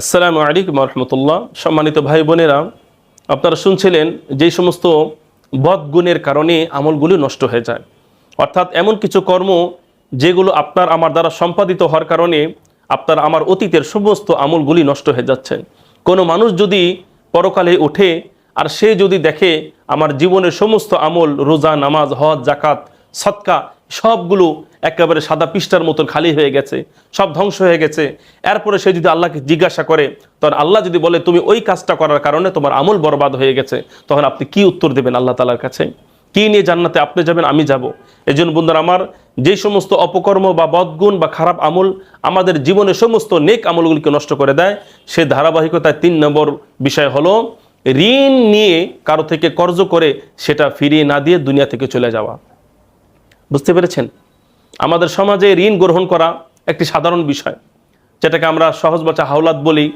আসসালামু আলাইকুম রহমতুল্লাহ। সম্মানিত ভাই বোনেরা, আপনারা শুনছিলেন যেই সমস্ত বদগুণের কারণে আমলগুলি নষ্ট হয়ে যায়। অর্থাৎ এমন কিছু কর্ম যেগুলো আপনার আমার দ্বারা সম্পাদিত হওয়ার কারণে আপনার আমার অতীতের সমস্ত আমলগুলি নষ্ট হয়ে যাচ্ছে। কোনো মানুষ যদি পরকালে ওঠে আর সে যদি দেখে আমার জীবনের সমস্ত আমল, রোজা, নামাজ, হজ জাকাত সৎকা সবগুলো একেবারে সাদা পৃষ্ঠার মতন খালি হয়ে গেছে, সব ধ্বংস হয়ে গেছে। এরপরে সে যদি আল্লাহকে জিজ্ঞাসা করে, তখন আল্লাহ যদি বলে, তুমি ওই কাজটা করার কারণে তোমার আমল বরবাদ হয়ে গেছে তখন আপনি কি উত্তর দেবেন আল্লাহ তালার কাছে? কি নিয়ে জান্নাতে আপনি যাবেন? আমি যাব। এই জন্য বন্ধুরা আমার, যে সমস্ত অপকর্ম বা বদগুণ বা খারাপ আমল আমাদের জীবনে সমস্ত নেক আমলগুলিকে নষ্ট করে দেয়, সে ধারাবাহিকতায় তিন নম্বর বিষয় হলো ঋণ নিয়ে কারও থেকে কর্জ করে সেটা ফিরিয়ে না দিয়ে দুনিয়া থেকে চলে যাওয়া। বুঝতে পেরেছেন? আমাদের সমাজে ঋণ গ্রহণ করা একটি সাধারণ বিষয়। যেটাকে আমরা সহজ বাচ্চা হাওলাত বলি,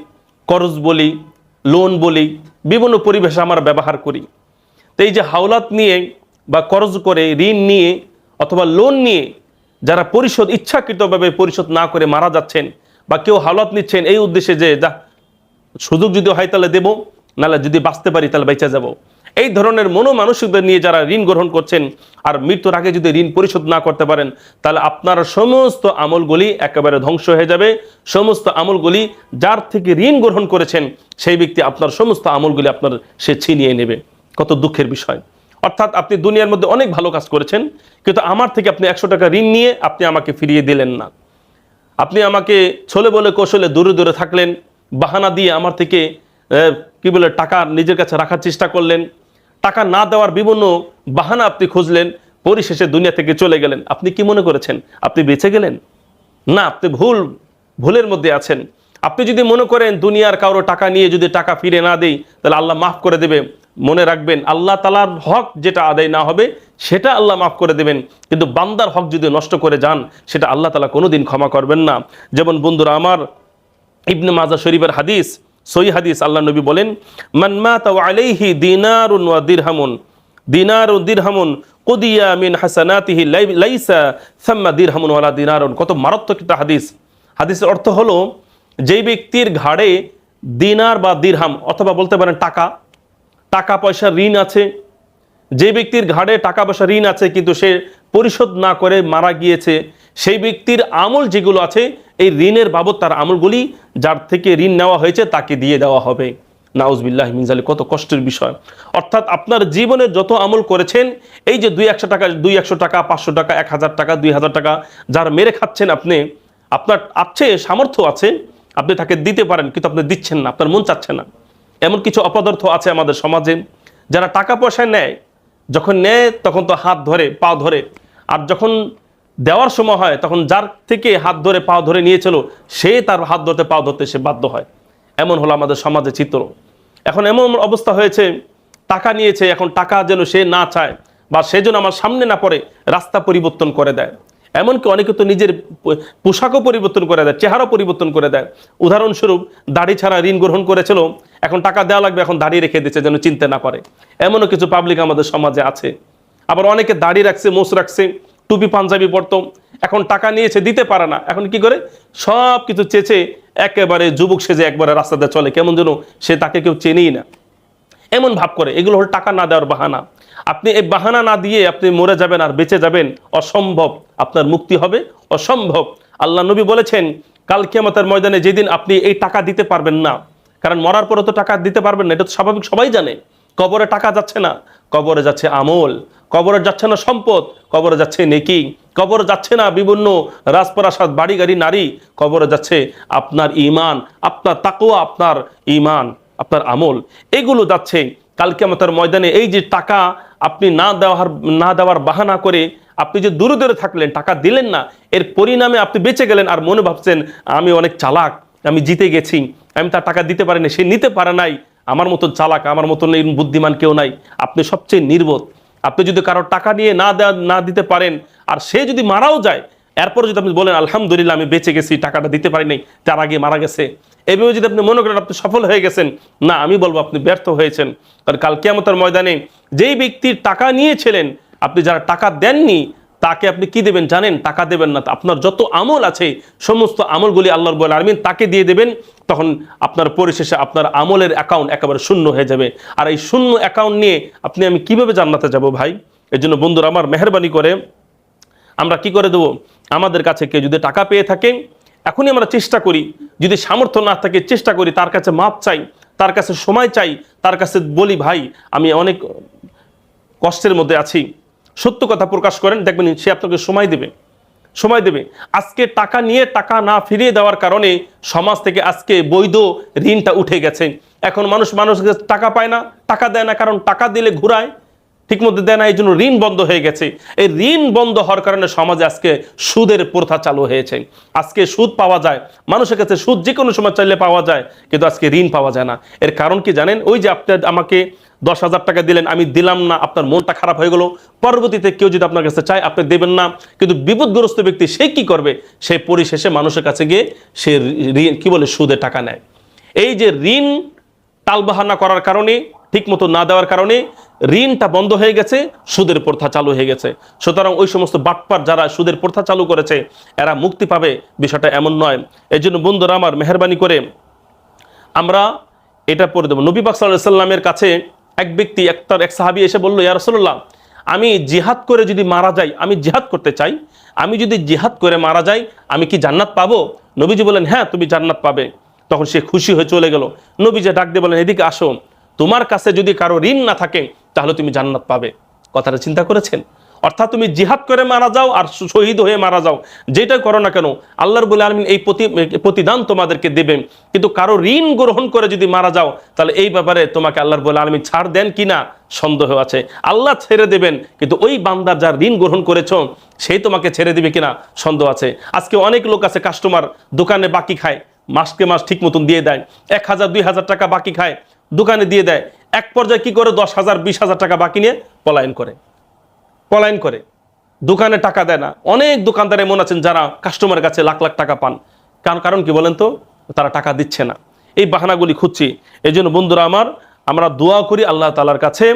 করজ বলি লোন বলি, বিভিন্ন পরিবেশে আমরা ব্যবহার করি। তো এই যে হাওলাত নিয়ে বা করজ করে, ঋণ নিয়ে অথবা লোন নিয়ে যারা পরিশোধ ইচ্ছাকৃতভাবে পরিশোধ না করে মারা যাচ্ছেন বা কেউ হাওলাত নিচ্ছেন, এই উদ্দেশ্যে যে, যা, সুযোগ যদি হয় তাহলে দেবো, নাহলে যদি বাঁচতে পারি তাহলে বেঁচে যাব। এই ধরনের মনোমানসিকতা নিয়ে যারা ঋণ গ্রহণ করছেন আর মৃত্যুর আগে যদি ঋণ পরিশোধ না করতে পারেন, তাহলে আপনার সমস্ত আমলগুলি একেবারে ধ্বংস হয়ে যাবে। সমস্ত আমলগুলি যার থেকে ঋণ গ্রহণ করেছেন, সেই ব্যক্তি আপনার সমস্ত আমলগুলি আপনার সে ছিনিয়ে নেবে। কত দুঃখের বিষয়। অর্থাৎ আপনি দুনিয়ার মধ্যে অনেক ভালো কাজ করেছেন, কিন্তু আমার থেকে আপনি একশো টাকা ঋণ নিয়ে আপনি আমাকে ফিরিয়ে দিলেন না। আপনি আমাকে ছলে বলে কৌশলে দূরে দূরে থাকলেন, বাহানা দিয়ে আমার থেকে কি বলে, টাকা নিজের কাছে রাখার চেষ্টা করলেন টাকা না দেওয়ার বিভিন্ন বাহানা আপনি খুঁজলেন, পরিশেষে দুনিয়া থেকে চলে গেলেন। আপনি কি মনে করেছেন? আপনি বেঁচে গেলেন? না, আপনি ভুল, ভুলের মধ্যে আছেন। আপনি যদি মনে করেন দুনিয়ার কারও টাকা নিয়ে যদি টাকা ফিরে না দেই, তাহলে আল্লাহ মাফ করে দেবে। মনে রাখবেন, আল্লাহ তালার হক যেটা আদায় না হবে, সেটা আল্লাহ মাফ করে দেবেন। কিন্তু বান্দার হক যদি নষ্ট করে যান, সেটা আল্লাহ তালা কোনোদিন ক্ষমা করবেন না। যেমন বন্ধুরা, আমার ইবনে মাজা শরীফের হাদিস সই হাদিস আল্লাহ নবী বলেন, মান মাতা ওয়া আলাইহি দিনারুন ওয়া দিরহামুন দিনার ও দিরহামুন, কুদিয়া মিন হাসানাতিহি লাই- লাইসা সাম্মা দিরহামুন ওয়ালা দিনারুন। কত মারাত্মক একটা হাদিস। হাদিসের অর্থ হলো, যেই ব্যক্তির ঘাড়ে দিনার বা দিরহাম, অথবা বলতে পারেন টাকা টাকা পয়সা ঋণ আছে যে ব্যক্তির ঘাড়ে টাকা পয়সা ঋণ আছে, কিন্তু সে পরিশোধ না করে মারা গিয়েছে সেই ব্যক্তির আমল যেগুলো আছে, এই ঋণের বাবদ তার আমলগুলি, যার থেকে ঋণ নেওয়া হয়েছে তাকে দিয়ে দেওয়া হবে। নাউজবিল্লাহ মিনজালি কত কষ্টের বিষয়। অর্থাৎ আপনার জীবনে যত আমল করেছেন, এই যে দুই একশো টাকা, দুই একশো টাকা, পাঁচশো টাকা, এক হাজার টাকা, দুই হাজার টাকা, যার মেরে খাচ্ছেন আপনি, আপনার আছে সামর্থ্য আছে, আপনি তাকে দিতে পারেন, কিন্তু আপনি দিচ্ছেন না, আপনার মন চাচ্ছে না। এমন কিছু অপদার্থ আছে আমাদের সমাজে, যারা টাকা পয়সা নেয়, যখন নেয় তখন তো হাত ধরে, পা ধরে, আর যখন দেওয়ার সময় হয়, তখন যার থেকে হাত ধরে পা ধরে নিয়েছিল, সে তার হাত ধরতে, পা ধরতে সে বাধ্য হয়। এমন হলো আমাদের সমাজে চিত্র। এখন এমন অবস্থা হয়েছে, টাকা নিয়েছে, এখন টাকা যেন সে না চায় বা সে যেন আমার সামনে না পড়ে, রাস্তা পরিবর্তন করে দেয়। এমনকি অনেকে তো নিজের পোশাকও পরিবর্তন করে দেয় চেহারা পরিবর্তন করে দেয়। উদাহরণস্বরূপ, দাড়ি ছাড়া ঋণ গ্রহণ করেছিল, এখন টাকা দেওয়া লাগবে, এখন দাড়ি রেখে দিচ্ছে যেন চিনতে না পারে। এমনও কিছু পাবলিক আমাদের সমাজে আছে। আবার অনেকে দাড়ি রাখছে মোষ রাখছে টুপি পাঞ্জাবি পরতো, এখন টাকা নিয়েছে দিতে পারে না। এখন কি করে? সব কিছু চেচে একেবারে যুবক সেজে একবারে রাস্তাতে চলে। কেমন যেন সে তাকে কেউ চেনেই না। এমন ভাব করে, এগুলো হলো টাকা না দেওয়ার বাহানা। আপনি এই বাহানা না দিয়ে আপনি মরে যাবেন আর বেঁচে যাবেন, অসম্ভব আপনার মুক্তি হবে, অসম্ভব। আল্লাহ নবী বলেছেন, কাল কিয়ামতের ময়দানে যেদিন আপনি এই টাকা দিতে পারবেন না, কারণ মরার পরে তো টাকা দিতে পারবেন না, এটা তো স্বাভাবিক সবাই জানে। কবরে টাকা যাচ্ছে না, কবরে যাচ্ছে আমল, কবরে যাচ্ছে না সম্পদ, কবরে যাচ্ছে নেকি, কবরে যাচ্ছে না বিভিন্ন রাজপ্রাসাদ বাড়ি গাড়ি নারী, কবরে যাচ্ছে আপনার ইমান আপনার তাকুয়া আপনার ইমান আপনার আমল। এগুলো যাচ্ছে কালকে আমাদের ময়দানে। এই যে টাকা আপনি না দেওয়ার না দেওয়ার বাহানা করে আপনি যে দূরে দূরে থাকলেন, টাকা দিলেন না, এর পরিণামে আপনি বেঁচে গেলেন আর মনে ভাবছেন, আমি অনেক চালাক, আমি জিতে গেছি, আমি তার টাকা দিতে পারিনি, সে নিতে পারে নাই। আমার মতন চালাক, আমার মতন বুদ্ধিমান কেউ নাই। আপনি সবচেয়ে নির্বোধ। আপনি যদি কারোর টাকা নিয়ে না না দিতে পারেন, আর সে যদি মারাও যায়, এরপরে যদি আপনি বলেন, আলহামদুলিল্লাহ, আমি বেঁচে গেছি, টাকাটা দিতে পারি পারিনি তার আগে মারা গেছে। এভাবে যদি আপনি মনে করেন, আপনি সফল হয়ে গেছেন। না, আমি বলব, আপনি ব্যর্থ হয়েছেন। কারণ কাল কেয়ামতের ময়দানে যেই ব্যক্তির টাকা নিয়েছিলেন, আপনি যারা টাকা দেননি তাকে আপনি কি দেবেন জানেন? টাকা দেবেন না। আপনার যত আমল আছে, সমস্ত আমলগুলি আল্লাহর বলে আলমিন তাকে দিয়ে দেবেন, তখন আপনার পরিশেষে আপনার আমলের অ্যাকাউন্ট একেবারে শূন্য হয়ে যাবে। আর এই শূন্য অ্যাকাউন্ট নিয়ে আপনি আমি কীভাবে জান্নাতে যাব ভাই? এর জন্য বন্ধুরা, আমার মেহরবানি করে আমরা কি করে দেবো? আমাদের কাছে কেউ যদি টাকা পেয়ে থাকে, এখনই আমরা চেষ্টা করি। যদি সামর্থ্য না থাকে, চেষ্টা করি। তার কাছে মাপ চাই, তার কাছে সময় চাই, তার কাছে বলি, ভাই, আমি অনেক কষ্টের মধ্যে আছি। সত্য কথা প্রকাশ করেন, দেখবেন সে আপনাকে সময় দেবে। সময় দেবে। আজকে টাকা নিয়ে টাকা না ফিরিয়ে দেওয়ার কারণে সমাজ থেকে আজকে বৈধ ঋণটা উঠে গেছে। এখন মানুষ মানুষকে টাকা পায় না, টাকা দেয় না, কারণ টাকা দিলে ঘুরায়, ঠিকমতো দেয় না এই জন্য ঋণ বন্ধ হয়ে গেছে। এই ঋণ বন্ধ হওয়ার কারণে সমাজে আজকে সুদের প্রথা চালু হয়েছে। আজকে সুদ পাওয়া যায়, মানুষের কাছে সুদ যে কোনো সময় চাইলে পাওয়া যায়, কিন্তু আজকে ঋণ পাওয়া যায় না। এর কারণ কি জানেন? ওই যে আপনার আমাকে দশ হাজার টাকা দিলেন, আমি দিলাম না, আপনার মনটা খারাপ হয়ে গেল। পরবর্তীতে কেউ যদি আপনার কাছে চায়, আপনি দেবেন না। কিন্তু বিপদগ্রস্ত ব্যক্তি, সে কি করবে? সে পরিশেষে মানুষের কাছে গিয়ে সে ঋণ, কী বলে, সুদে টাকা নেয়। এই যে ঋণ টালবাহানা করার কারণে, ঠিকমতো না দেওয়ার কারণে, ঋণটা বন্ধ হয়ে গেছে, সুদের প্রথা চালু হয়ে গেছে। সুতরাং ওই সমস্ত বাটপার যারা সুদের প্রথা চালু করেছে, এরা মুক্তি পাবে, বিষয়টা এমন নয়। এই জন্য বন্ধুরা, আমার মেহরবানি করে আমরা এটা পড়ে দেবো। নবী পাক সাল্লাহ সাল্লামের কাছে এক ব্যক্তি একটার এক সাহাবি এসে বলল, ইয়া রসল্লাহ আমি জিহাদ করে যদি মারা যাই, আমি জিহাদ করতে চাই, আমি যদি জিহাদ করে মারা যাই, আমি কি জান্নাত পাবো? নবীজি বলেন হ্যাঁ তুমি জান্নাত পাবে। তখন সে খুশি হয়ে চলে গেল। নবীজি ডাক দিয়ে বলেন এদিকে আসো, তোমার কাছে যদি কারও ঋণ না থাকে, তাহলে তুমি জান্নাত পাবে। কথাটা চিন্তা করেছেন? অর্থাৎ তুমি জিহাদ করে মারা যাও আর শহীদ হয়ে মারা যাও। যেটা করো না কেন আল্লাহর বলে আলমিন এই প্রতি প্রতিদান তোমাদেরকে দেবেন। কিন্তু কারও ঋণ গ্রহণ করে যদি মারা যাও, তাহলে এই ব্যাপারে তোমাকে আল্লাহর বলে আলমিন ছাড় দেন কিনা সন্দেহ আছে। আল্লাহ ছেড়ে দেবেন, কিন্তু ওই বান্দার যার ঋণ গ্রহণ করেছ, সেই তোমাকে ছেড়ে দিবে কিনা সন্দেহ আছে। আজকে অনেক লোক আছে কাস্টমার দোকানে বাকি খায়, মাসকে মাস ঠিক মতন দিয়ে দেয়। এক হাজার, দুই হাজার টাকা বাকি খায়, দোকানে দিয়ে দেয়। এক পর্যায়ে কি করে দশ হাজার, বিশ হাজার টাকা বাকি নিয়ে পলায়ন করে। পলায়ন করে। দোকানে টাকা দেয় না। অনেক দোকানদার এমন আছেন যারা কাস্টমারের কাছে লাখ লাখ টাকা পান। কারণ কারণ কি বলেন তো? তারা টাকা দিচ্ছে না। এই বাহানাগুলি খুঁজছি। এই জন্য বন্ধুরা আমার, আমরা দোয়া করি আল্লাহ তালার কাছে,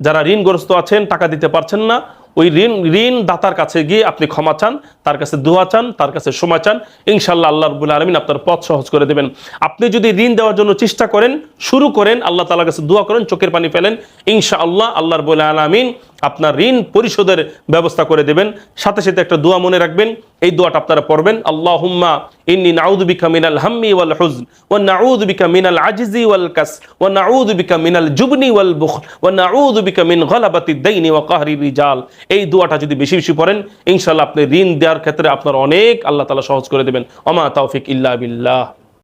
যারা ঋণগ্রস্ত আছেন, টাকা দিতে পারছেন না, ওই ঋণ ঋণ দাতার কাছে গিয়ে আপনি ক্ষমা চান, তার কাছে দোয়া চান, তার কাছে সময় চান। ইনশাল্লাহ আল্লাহ রবুল আলমিন আপনার পথ সহজ করে দেবেন। আপনি যদি ঋণ দেওয়ার জন্য চেষ্টা করেন, শুরু করেন, আল্লাহ তালার কাছে দোয়া করেন, চোখের পানি ফেলেন ইনশা আল্লাহ আল্লাহ রবুল আলমিন আপনার ঋণ পরিশোধের ব্যবস্থা করে দেবেন। সাথে সাথে একটা দোয়া মনে রাখবেন। এই দোয়াটা আপনারা পড়বেন আল্লাহ হুম্মা ইন্নি নাউদু বিকা মিনাল হাম্মি ওয়াল হুজন ওয়া নাউদু বিকা মিনাল আজিজি ওয়াল কাস ওয়া নাউদু বিকা মিনাল জুবনি ওয়াল বুখল ওয়া নাউদু বিকা মিন গলাবাতি দাইনি ওয়া কাহরি রিজাল। এই দোয়াটা যদি বেশি বেশি পড়েন, ইনশাআল্লাহ আপনি ঋণ দেওয়ার ক্ষেত্রে আপনার অনেক আল্লাহ তাআলা সহজ করে দেবেন। ওমা তাওফিক ইল্লা বিল্লাহ।